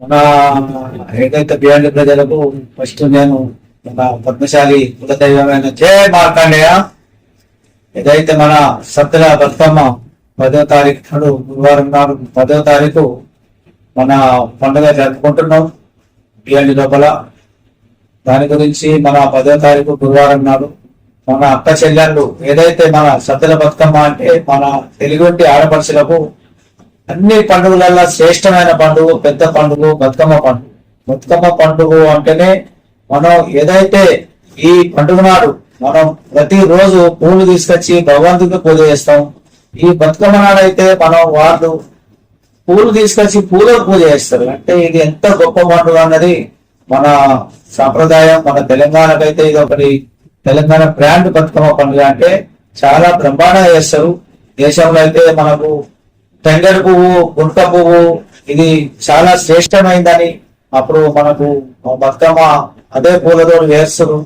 మన ఏదైతే బియాండ్ ప్రజలకు ఫస్ట్ నేను మన పద్మశాలి కులదైవమైన జయ మార్కండేయ. ఏదైతే మన సత్తుల బతుకమ్మ పదో తారీఖు నాడు గురువారం నాడు పదో తారీఖు మన పండుగ జరుపుకుంటున్నాం బియాండ్ లోపల. దాని గురించి మన పదో తారీఖు గురువారం నాడు మన అక్క చెల్లెళ్ళు ఏదైతే మన సత్తుల బతుకమ్మ అంటే మన తెలుగుంటి ఆడపడుచులకు అన్ని పండుగలలో శ్రేష్టమైన పండుగ పెద్ద పండుగ బతుకమ్మ పండుగ. బతుకమ్మ పండుగ అంటేనే మనం ఏదైతే ఈ పండుగ నాడు మనం ప్రతిరోజు పూలు తీసుకొచ్చి భగవంతుడికి పూజ చేస్తాం ఈ బతుకమ్మ నాడు అయితే మనం వాళ్ళు పూలు తీసుకొచ్చి పూలకు పూజ చేస్తారు. అంటే ఇది ఎంత గొప్ప పండుగ అన్నది మన సాంప్రదాయం మన తెలంగాణకైతే ఇది ఒకటి. తెలంగాణ బ్రాండ్ బతుకమ్మ పండుగ అంటే చాలా బ్రహ్మాండంగా చేస్తారు. దేశంలో అయితే మనకు టెండర్ పువ్వు గుంట పువ్వు ఇది చాలా శ్రేష్టమైందని అప్పుడు మనకు బతుకమ్మ అదే పూలతో వేస్తారు.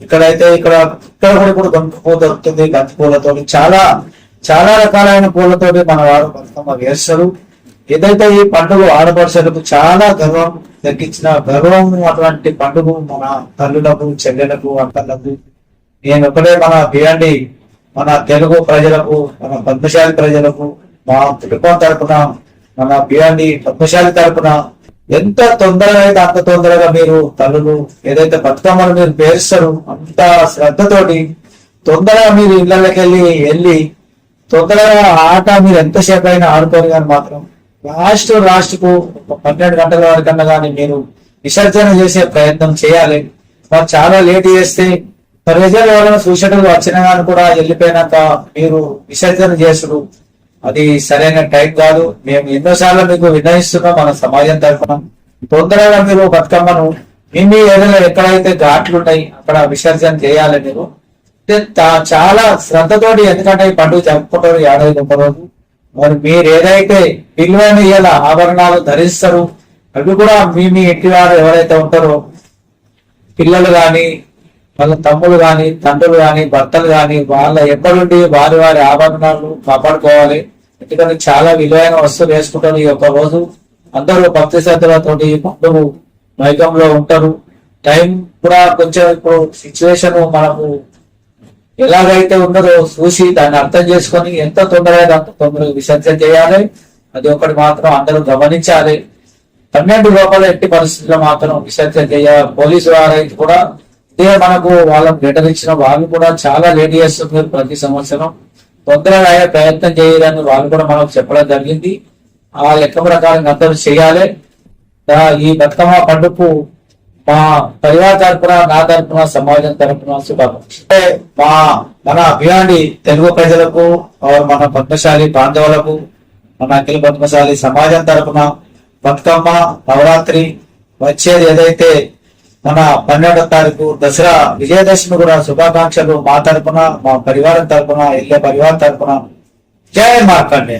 ఇక్కడైతే ఇక్కడ ఇక్కడ కూడా ఇప్పుడు గంట పువ్వు దొరుకుతుంది గంట పూలతో చాలా చాలా రకాలైన పూలతో మన వారు బతుకమ్మ వేస్తారు. ఏదైతే ఈ పండుగ ఆడపడుచులకు చాలా గర్వం తగ్గించిన గర్వం అటువంటి పండుగ మన తల్లులకు చెల్లెలకు అక్కలకు. నేను ఒకటే మన బియండి మన తెలుగు ప్రజలకు మన పద్మశాలి ప్రజలకు మా త్రికోణ తరపున మన బియండి పద్మశాలి తరపున ఎంత తొందరగా అయితే అంత తొందరగా మీరు తల్లులు ఏదైతే బతుకమ్మలు మీరు పేరుస్తారు అంత శ్రద్ధతోటి తొందరగా మీరు ఇళ్ళకి వెళ్ళి వెళ్ళి తొందరగా ఆట మీరు ఎంతసేపు అయినా ఆడుకోరు కానీ మాత్రం లాస్ట్ లాస్ట్కు పన్నెండు గంటల వరకన్నా కానీ మీరు విసర్జన చేసే ప్రయత్నం చేయాలి. మరి చాలా లేట్ చేస్తే ప్రజలు ఎవరైనా సూచనలు వచ్చినా కానీ కూడా వెళ్ళిపోయినాక మీరు విసర్జన చేసుడు. అది సరైన టైం కాదు. మేము ఎన్నోసార్లు మీకు వినయిస్తున్నాం మన సమాజం తరఫున. తొందరగా మీరు బతుకమ్మను మీ ఏదైనా ఎక్కడైతే ఘాట్లు ఉంటాయి అక్కడ విసర్జన చేయాలి మీరు. చాలా శ్రద్ధతోటి ఎందుకంటే ఈ పండుగ జరుపుకుంటారు ఏడాది గొప్ప రోజు. మరి మీరు ఏదైతే విలువైన ఇయ్యాల ఆభరణాలు ధరిస్తారు అవి కూడా మీ మీ ఇంటి వారు ఎవరైతే ఉంటారో పిల్లలు కానీ వాళ్ళ తమ్ముడు కానీ తండ్రులు కానీ భర్తలు కానీ వాళ్ళ ఎక్కడుండి వారి వారి ఆభరణాలు కాపాడుకోవాలి. ఎందుకంటే చాలా విలువైన వస్తువులు వేసుకుంటారు ఈ యొక్క రోజు. అందరూ భక్తి శ్రద్ధలతోటి పండుగ మైకంలో ఉంటారు. టైం కూడా కొంచెం ఇప్పుడు సిచ్యువేషన్ మనకు ఎలాగైతే ఉన్నదో చూసి దాన్ని అర్థం చేసుకొని ఎంత తొందరగా అంత తొందరగా విసర్జన చేయాలి. అది ఒకటి మాత్రం అందరూ గమనించాలి. పన్నెండు లోపల ఎట్టి పరిస్థితుల్లో మాత్రం విసర్జన చేయాలి. పోలీసు వారైతే కూడా ఇదే మనకు వాళ్ళకు లెటర్ ఇచ్చిన వాళ్ళు కూడా చాలా లేట్ చేస్తున్నారు ప్రతి సంవత్సరం. తొందరగా అయ్యే ప్రయత్నం చేయాలని వాళ్ళు కూడా మనకు చెప్పడం జరిగింది. ఆ లెక్క ప్రకారం అందరూ చేయాలి. ఈ బతుకమ్మ పండుగకు మా పరివార తరపున నా తరపున సమాజం తరపున శుభాకాంక్షలు. మా మన అభియాని తెలుగు ప్రజలకు మన పద్మశాలి బాంధవులకు మన అఖిల పద్మశాలి సమాజం తరపున బతుకమ్మ నవరాత్రి వచ్చేది ఏదైతే మన పన్నెండో తారీఖు దసరా విజయదశమి కూడా శుభాకాంక్షలు మా తరపున మా పరివారం తరపున ఇళ్ళ పరివారం తరపున. జయ మార్కండే